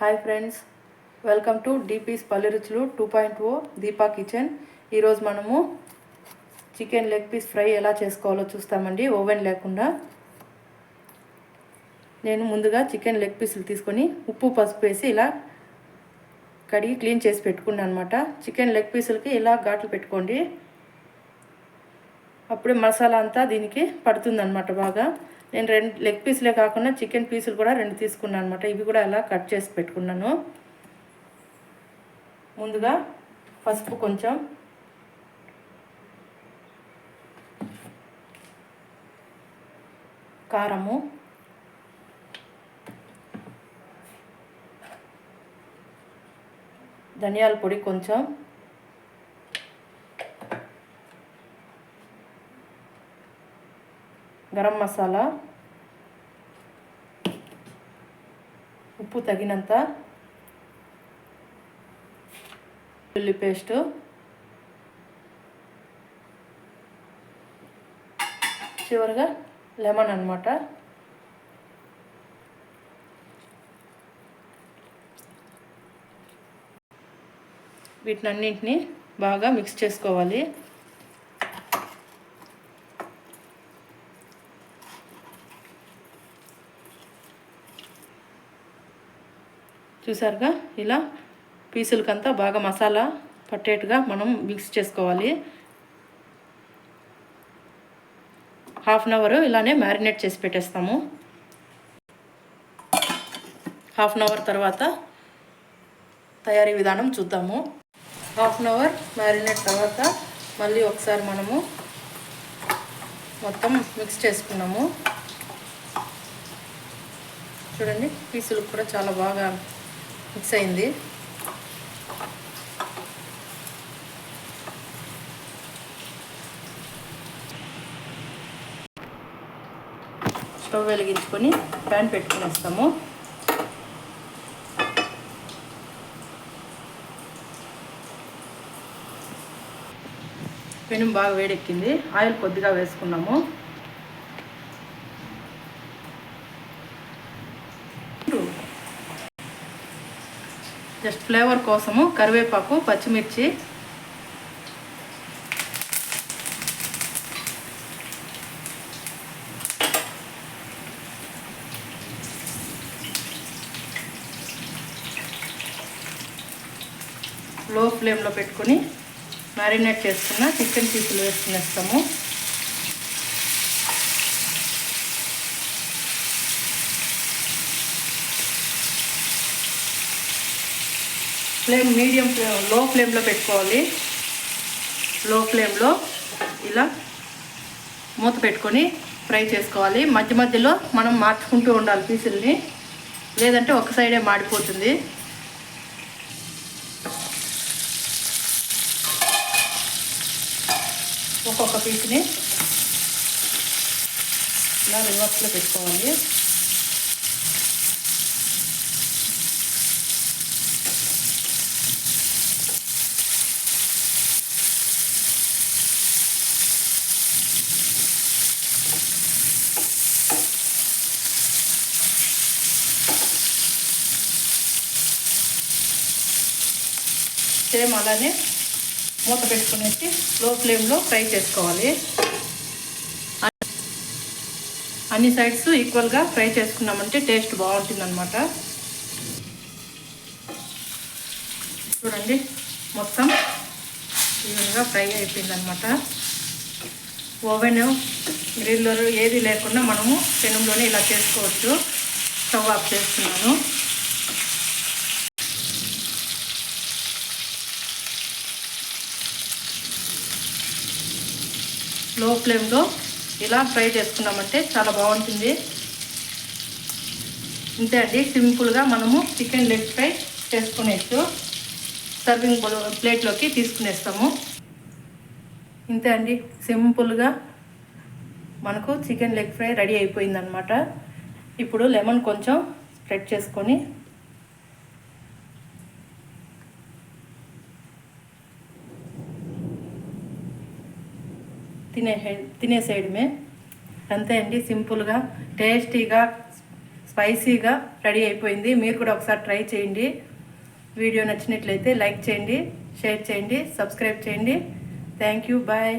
Hi friends welcome to DPs పల్లె రుచులు two point o Deepa kitchen ఈరోజు మనము చికెన్ లెగ్ పీస్ ఫ్రై ఎలా చేసుకోవాలో చూస్తామండి ఓవెన్ లేకుండా. నేను ముందుగా చికెన్ లెగ్ పీసులు తీసుకొని ఉప్పు పసుపు వేసి ఇలా కడిగి క్లీన్ చేసి పెట్టుకున్నాను అనమాట చికెన్ లెగ్ పీసులకి ఇలా ఘాట్లు పెట్టుకోండి. అప్పుడే మసాలా అంతా దీనికి పడుతుందన్నమాట బాగా. నేను రెండు లెగ్ పీసులే కాకుండా చికెన్ పీసులు కూడా రెండు తీసుకున్నాను అనమాట ఇవి కూడా అలా కట్ చేసి పెట్టుకున్నాను. ముందుగా పసుపు కొంచెం. కారము. ధనియాల పొడి కొంచెం. గరం మసాలా ఉప్పు తగినంత ఉల్లి పేస్టు చివరిగా లెమన్ అనమాట వీటినన్నింటినీ బాగా మిక్స్ చేసుకోవాలి. చూసారుగా? ఇలా పీసులకంతా బాగా మసాలా పట్టేట్టుగా మనం మిక్స్ చేసుకోవాలి. హాఫ్ అన్ అవర్ ఇలానే మ్యారినేట్ చేసి పెట్టేస్తాము. హాఫ్ అన్ అవర్ తర్వాత తయారీ విధానం చూద్దాము. హాఫ్ అన్ అవర్ మ్యారినేట్ తర్వాత మళ్ళీ ఒకసారి మనము మొత్తం మిక్స్ చేసుకున్నాము. చూడండి పీసులు కూడా చాలా బాగా మిక్స్ అయింది. స్టవ్ వెలిగించుకొని ప్యాన్ పెట్టుకునేస్తాము పెనం బాగా వేడెక్కింది. ఆయిల్ కొద్దిగా వేసుకున్నాము. జస్ట్ ఫ్లేవర్ కోసము కరివేపాకు పచ్చిమిర్చి. లో ఫ్లేమ్లో పెట్టుకొని మ్యారినేట్ చేసుకున్న చికెన్ పీసులు వేసుకునేస్తాము. ఫ్లేమ్ మీడియం లో ఫ్లేమ్లో పెట్టుకోవాలి. లో ఫ్లేమ్లో ఇలా మూత పెట్టుకొని ఫ్రై చేసుకోవాలి. మధ్య మధ్యలో మనం మార్చుకుంటూ ఉండాలి పీసుల్ని. లేదంటే ఒక సైడే మాడిపోతుంది. ఒక్కొక్క పీస్ని ఇలా రివర్స్లో పెట్టుకోవాలి. సేమ్ అలానే మూత పెట్టుకునేసి లో ఫ్లేమ్లో ఫ్రై చేసుకోవాలి. అన్ని సైడ్స్ ఈక్వల్గా ఫ్రై చేసుకున్నామంటే టేస్ట్ బాగుంటుందన్నమాట. చూడండి మొత్తం ఈవెన్గా ఫ్రై అయిపోయిందనమాట ఓవెన్ గ్రిల్లర్ ఏది లేకుండా మనము పెనంలోనే ఇలా చేసుకోవచ్చు. స్టవ్ ఆఫ్ చేస్తున్నాను. లో ఫ్లేమ్లో ఇలా ఫ్రై చేసుకున్నామంటే చాలా బాగుంటుంది. ఇంతే అండి సింపుల్గా మనము చికెన్ లెగ్ ఫ్రై చేసుకునేచ్చు సర్వింగ్ ప్లేట్లోకి తీసుకునేస్తాము. ఇంతే అండి సింపుల్గా మనకు చికెన్ లెగ్ ఫ్రై రెడీ అయిపోయిందనమాట ఇప్పుడు లెమన్ కొంచెం స్ప్రెడ్ చేసుకొని తినే తినేసేయడమే అంతే అండి సింపుల్గా టేస్టీగా స్పైసీగా రెడీ అయిపోయింది. మీరు కూడా ఒకసారి ట్రై చేయండి. వీడియో నచ్చినట్లయితే లైక్ చేయండి షేర్ చేయండి సబ్స్క్రైబ్ చేయండి. Thank you bye.